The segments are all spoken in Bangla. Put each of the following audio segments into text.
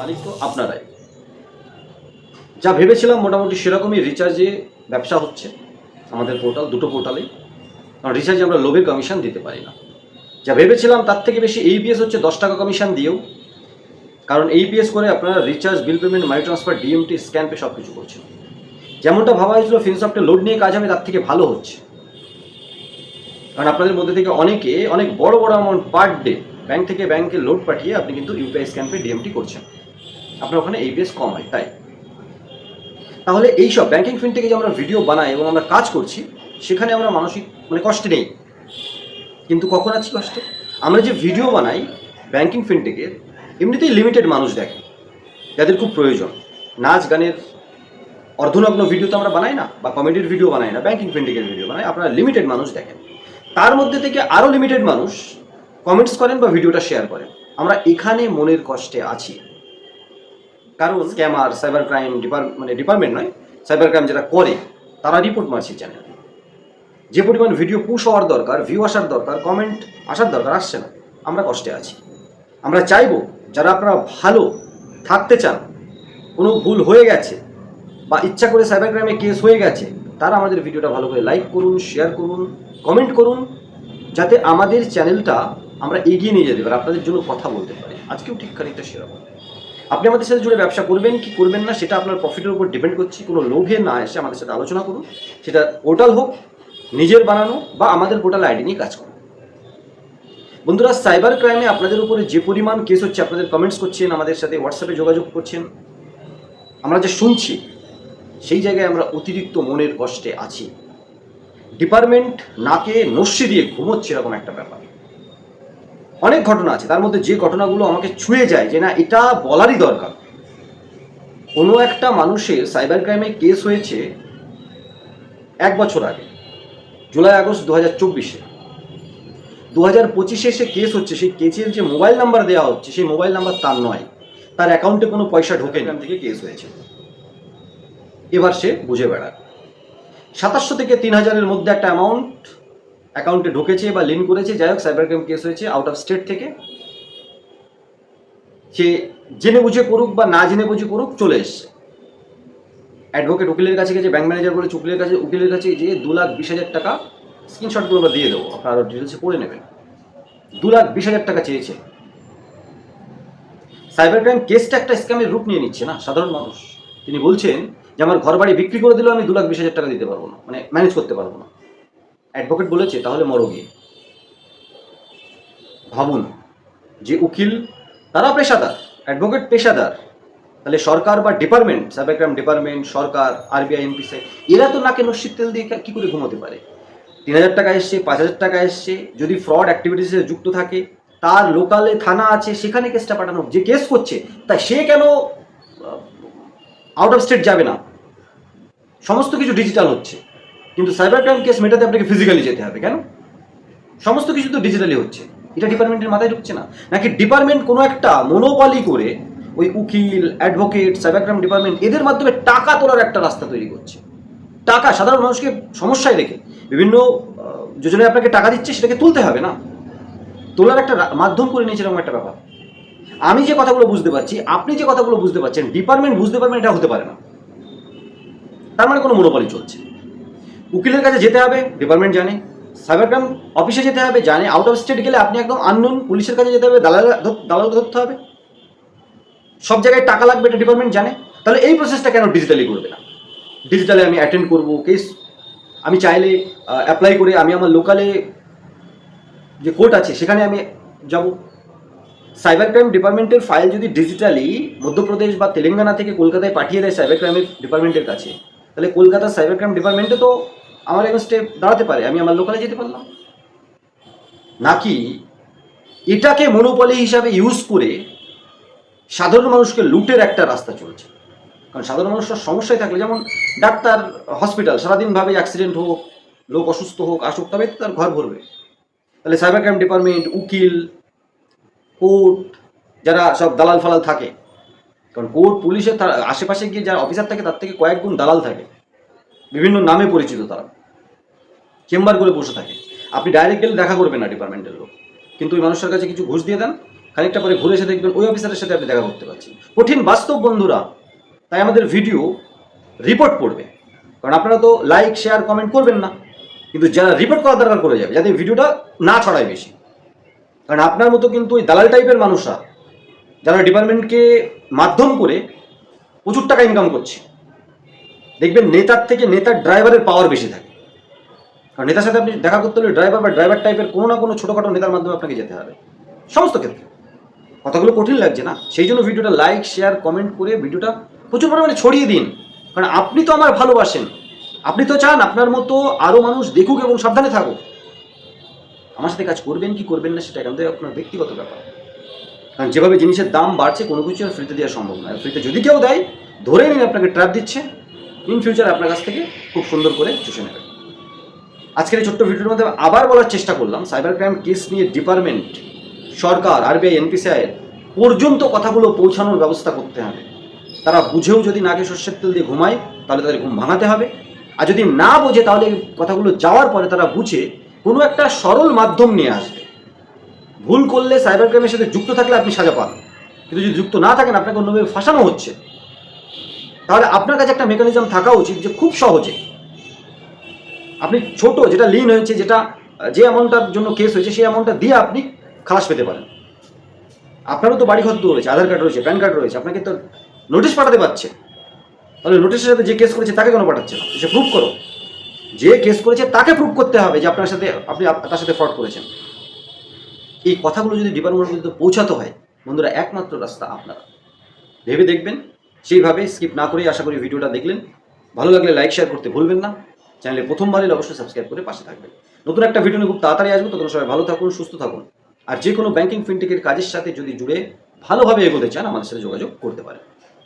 মালিক তো আপনারাই। যা ভেবেছিলাম মোটামুটি সেরকমই রিচার্জে ব্যবসা হচ্ছে, আমাদের পোর্টাল দুটো পোর্টালে কারণ রিচার্জে আমরা লোভের কমিশন দিতে পারি না। যা ভেবেছিলাম তার থেকে বেশি এইপিএস হচ্ছে দশ টাকা কমিশন দিয়েও। কারণ এইপিএস করে আপনারা recharge bill payment money transfer DMT scan pay সব কিছু করছেন। যেমনটা ভাবা হয়েছিল ফিনসফটে লোড নিয়ে কাজ হবে, তার থেকে ভালো হচ্ছে। কারণ আপনাদের মধ্যে থেকে অনেকে অনেক বড় বড় অ্যামাউন্ট পার ডে ব্যাংক থেকে ব্যাংকে লোড পাঠিয়ে আপনি কিন্তু ইউপিআই স্ক্যান পে ডিএমটি করছেন। আপনার ওখানে এইপিএস কম হয়, তাই? তাহলে এইসব ব্যাঙ্কিং ফিন থেকে যে আমরা ভিডিও বানাই এবং আমরা কাজ করছি, সেখানে আমরা মানসিক মানে কষ্টে নেই। কিন্তু কখন আছি কষ্টে? আমরা যে ভিডিও বানাই ব্যাংকিং ফিনটেকের এমনিতেই লিমিটেড মানুষ দেখে, যাদের খুব প্রয়োজন। নাচ গানের অর্ধনগ্ন ভিডিও তো আমরা বানাই না, বা কমেডির ভিডিও বানাই না ব্যাঙ্কিং ফিনটেকের ভিডিও বানাই, আপনারা লিমিটেড মানুষ দেখেন। তার মধ্যে থেকে আরও লিমিটেড মানুষ কমেন্টস করেন বা ভিডিওটা শেয়ার করেন। আমরা এখানে মনের কষ্টে আছি। কারণ স্ক্যামার সাইবার ক্রাইম ডিপার মানে ডিপার্টমেন্ট নয় সাইবার ক্রাইম যেটা করে তারা রিপোর্ট মারছে চ্যানেল যে পরিমাণ ভিডিও পুশ হওয়ার দরকার ভিউ আসার দরকার কমেন্ট আসার দরকার আসছে না। আমরা কষ্টে আছি। আমরা চাইব যারা আপনারা ভালো থাকতে চান কোনো ভুল হয়ে গেছে বা ইচ্ছা করে সাইবার ক্রাইমে কেস হয়ে গেছে তারা আমাদের ভিডিওটা ভালো করে লাইক করুন শেয়ার করুন কমেন্ট করুন যাতে আমাদের চ্যানেলটা আমরা এগিয়ে নিয়ে যেতে পারি আপনাদের জন্য কথা বলতে পারি। আজকেও ঠিক খানিকটা সেরকম আপনি আমাদের সাথে জুড়ে ব্যবসা করবেন, কি করবেন না, সেটা আপনার প্রফিটের উপর ডিপেন্ড করছে, কোনো লোভে না এসে আমাদের সাথে আলোচনা করুন। সেটা পোর্টাল হোক, নিজের বানানো বা আমাদের পোর্টাল আইডি নিয়ে কাজ করুন। বন্ধুরা সাইবার ক্রাইমে আপনাদের উপরে যে পরিমাণ কেস হচ্ছে, আপনাদের কমেন্টস করছেন, আমাদের সাথে হোয়াটসঅ্যাপে যোগাযোগ করছেন, আমরা যে শুনছি, সেই জায়গায় আমরা অতিরিক্ত মনের কষ্টে আছি। ডিপার্টমেন্ট নাকে নস্যি দিয়ে ঘুমোচ্ছে এরকম একটা ব্যাপার। অনেক ঘটনা আছে তার মধ্যে যে ঘটনাগুলো আমাকে ছুঁয়ে যায় যে না এটা বলারই দরকার। কোনো একটা মানুষের সাইবার ক্রাইমে কেস হয়েছে এক বছর আগে জুলাই আগস্ট দু হাজার চব্বিশে। দু হাজার পঁচিশে সে কেস হচ্ছে সেই কেসের যে মোবাইল নাম্বার দেওয়া হচ্ছে সেই মোবাইল নাম্বার তার নয়। তার অ্যাকাউন্টে কোনো পয়সা ঢোকে না থেকে কেস হয়েছে। এবার সে বুঝে বেড়ায়। সাতাশশো থেকে তিন হাজারের মধ্যে একটা অ্যামাউন্ট অ্যাকাউন্টে ঢুকেছে বা লিঙ্ক করেছে, যাই হোক সাইবার ক্রাইম কেস হয়েছে আউট অফ স্টেট থেকে। সে জেনে বুঝে করুক বা না জেনে বুঝে করুক, চলে এসছে। অ্যাডভোকেট উকিলের কাছে গেছে ব্যাংক ম্যানেজার বলে উকিলের কাছে উকিলের কাছে যে দু লাখ বিশ হাজার টাকা স্ক্রিনশটগুলো আমরা দিয়ে দেবো। আপনারা আরও ডিটেলসে পড়ে নেবেন। দু লাখ বিশ হাজার টাকা চেয়েছে। সাইবার ক্রাইম কেসটা একটা স্ক্যামের রূপ নিয়ে নিচ্ছে না, সাধারণ মানুষ। তিনি বলছেন যে, আমার ঘর বাড়ি বিক্রি করে দিলেও আমি দু লাখ বিশ হাজার টাকা দিতে পারব না মানে ম্যানেজ করতে পারব না। অ্যাডভোকেট বলেছে, তাহলে মরো গিয়ে। ভাবুন, যে উকিল তারা পেশাদার, অ্যাডভোকেট পেশাদার। তাহলে সরকার বা ডিপার্টমেন্ট সাইবার ক্রাইম ডিপার্টমেন্ট, সরকার, আরবিআই এমপিসি এরা তো নাকে নস্যির তেল দিয়ে কি করে ঘুমোতে পারে? তিন হাজার টাকা এসছে, পাঁচ হাজার টাকা এসছে, যদি ফ্রড অ্যাক্টিভিটিসে যুক্ত থাকে, তার লোকালে থানা আছে, সেখানে কেসটা পাঠানো যে কেস করছে, তাই সে কেন আউট অফ স্টেট যাবে না? সমস্ত কিছু ডিজিটাল হচ্ছে। কিন্তু সাইবার ক্রাইম কেস মেটাতে আপনাকে ফিজিক্যালি যেতে হবে, কেন? সমস্ত কিছু তো ডিজিটালি হচ্ছে। এটা ডিপার্টমেন্টের মাথায় ঢুকছে না। নাকি ডিপার্টমেন্ট কোনো একটা মনোপলি করে ওই উকিল অ্যাডভোকেট সাইবার ক্রাইম ডিপার্টমেন্ট এদের মাধ্যমে টাকা তোলার একটা রাস্তা তৈরি করছে। টাকা, সাধারণ মানুষকে সমস্যায় রেখে। বিভিন্ন যোজনায় আপনাকে টাকা দিচ্ছে, সেটাকে তুলতে হবে না। তোলার একটা মাধ্যম করে নিয়েছে এরকম একটা ব্যাপার। আমি যে কথাগুলো বুঝতে পারছি, আপনি যে কথাগুলো বুঝতে পারছেন, ডিপার্টমেন্ট বুঝতে পারবেন এটা হতে পারে না। তার মানে কোনো মনোপলি চলছে উকিলের কাছে যেতে হবে ডিপার্টমেন্ট জানে। সাইবার ক্রাইম অফিসে যেতে হবে, জানে। আউট অফ স্টেট গেলে আপনি একদম আননোন পুলিশের কাছে যেতে হবে, দালাল দালাল ধরতে হবে। সব জায়গায় টাকা লাগবে, এটা ডিপার্টমেন্ট জানে। তাহলে এই প্রসেসটা কেন ডিজিটালি করবে না? ডিজিটালে আমি অ্যাটেন্ড করব কেস আমি চাইলে অ্যাপ্লাই করে আমি আমার লোকালে যে কোর্ট আছে, সেখানে আমি যাব। সাইবার ক্রাইম ডিপার্টমেন্টের ফাইল যদি ডিজিটালি মধ্যপ্রদেশ বা তেলেঙ্গানা থেকে কলকাতায় পাঠিয়ে দেয় সাইবার ক্রাইমের ডিপার্টমেন্টের কাছে, তাহলে কলকাতার সাইবার ক্রাইম ডিপার্টমেন্টে তো আমার এগেনস্টে দাঁড়াতে পারে, আমি আমার লোকালে যেতে পারলাম। নাকি এটাকে মনোপলি হিসাবে ইউজ করে সাধারণ মানুষকে লুটের একটা রাস্তা চলছে? কারণ সাধারণ মানুষের সমস্যায় থাকলে, যেমন ডাক্তার হসপিটাল সারাদিন ভাবে অ্যাক্সিডেন্ট হোক, লোক অসুস্থ হোক, আসুক তবে তার ঘর ভরবে। তাহলে সাইবার ক্রাইম ডিপার্টমেন্ট উকিল, কোর্ট, যারা সব দালাল ফালাল থাকে, কারণ কোর্ট, পুলিশের তার আশেপাশে গিয়ে যারা অফিসার থাকে, তার থেকে কয়েক গুণ দালাল থাকে। বিভিন্ন নামে পরিচিত তারা। চেম্বার করে বসে থাকে। আপনি ডাইরেক্ট গেলে দেখা করবেন না ডিপার্টমেন্টের লোক। কিন্তু ওই মানুষের কাছে কিছু ঘুষ দিয়ে দেন, খানিকটা পরে ঘুরে এসে দেখবেন ওই অফিসারের সাথে আপনি দেখা করতে পারছেন। কঠিন বাস্তব বন্ধুরা, তাই আমাদের ভিডিও রিপোর্ট পড়বে। কারণ আপনারা তো লাইক শেয়ার কমেন্ট করবেন না। কিন্তু যারা রিপোর্ট করার দরকার করে যাবে যাতে ভিডিওটা না ছড়ায় বেশি। কারণ আপনার মতো কিন্তু ওই দালাল টাইপের মানুষরা, যারা ডিপার্টমেন্টকে মাধ্যম করে প্রচুর টাকা ইনকাম করছে। দেখবেন নেতার থেকে নেতার ড্রাইভারের পাওয়ার বেশি থাকে। কারণ নেতার সাথে আপনি দেখা করতে হলে ড্রাইভার বা ড্রাইভার টাইপের কোনো না কোনো ছোটোখাটো নেতার মাধ্যমে আপনাকে যেতে হবে। সমস্ত ক্ষেত্রে। কথাগুলো কঠিন লাগছে না। সেই জন্য ভিডিওটা লাইক শেয়ার কমেন্ট করে ভিডিওটা প্রচুর পরিমাণে ছড়িয়ে দিন। কারণ আপনি তো আমার ভালোবাসেন। আপনি তো চান আপনার মতো আরও মানুষ দেখুক এবং সাবধানে থাকুক। আমার সাথে কাজ করবেন কি করবেন না সেটা থেকে আপনার ব্যক্তিগত ব্যাপার। কারণ যেভাবে জিনিসের দাম বাড়ছে কোনো কিছু ফ্রিতে দেওয়া সম্ভব নয়। ফ্রিতে যদি কেউ দেয় ধরে নিন আপনাকে ট্র্যাপ দিচ্ছে। ইন ফিউচার আপনার কাছ থেকে খুব সুন্দর করে চুষে নেবে আজকের এই ছোট্ট ভিডিওর মধ্যে আবার বলার চেষ্টা করলাম সাইবার ক্রাইম কেস নিয়ে ডিপার্টমেন্ট সরকার আরবিআই এনপিসিআই পর্যন্ত কথাগুলো পৌঁছানোর ব্যবস্থা করতে হবে। তারা বুঝেও যদি নাকে সর্ষের তেল দিয়ে ঘুমায়, তাহলে তাদের ঘুম ভাঙাতে হবে। আর যদি না বোঝে, তাহলে কথাগুলো যাওয়ার পরে তারা বুঝে কোনো একটা সরল মাধ্যম নিয়ে আসবে। ভুল করলে সাইবার ক্রাইমের সাথে যুক্ত থাকলে আপনি সাজা পান। কিন্তু যদি যুক্ত না থাকেন, আপনাকে অন্যভাবে ফাঁসানো হচ্ছে। তাহলে আপনার কাছে একটা মেকানিজম থাকা উচিত যে খুব সহজে, আপনি ছোট যেটা লিন হয়েছে, যেটা, যে অ্যামাউন্টটার জন্য কেস হয়েছে, সেই অ্যামাউন্টটা দিয়ে আপনি খালাস পেতে পারেন। আপনারও তো বাড়ি ঘর রয়েছে, আধার কার্ড রয়েছে প্যান কার্ড রয়েছে, আপনাকে তো নোটিশ পাঠাতে পারছে। তাহলে নোটিশের সাথে যে কেস করেছে, তাকে কেন পাঠাচ্ছে না? সে প্রুভ করো। যে কেস করেছে, তাকে প্রুভ করতে হবে যে আপনার সাথে, আপনি আপ- তার সাথে ফ্রড করেছেন। এই কথাগুলো যদি ডিপার্টমেন্টের মধ্যে পৌঁছাতে হয়, বন্ধুরা, একমাত্র রাস্তা আপনারা। ভেবে দেখবেন সেইভাবে স্কিপ না করেই আশা করি ভিডিওটা দেখলেন। ভালো লাগলে লাইক শেয়ার করতে ভুলবেন না। চ্যানেলে প্রথমবার এলে অবশ্যই সাবস্ক্রাইব করে পাশে থাকবেন। নতুন একটা ভিডিও নিয়ে খুব তাড়াতাড়ি আসব। তখন সবাই ভালো থাকুন, সুস্থ থাকুন। আর যে কোনো ব্যাংকিং ফিনটেকের কাজের সাথে যদি জুড়ে ভালোভাবে এগোতে চান, আমাদের সাথে যোগাযোগ করতে পারেন।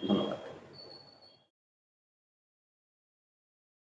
ধন্যবাদ।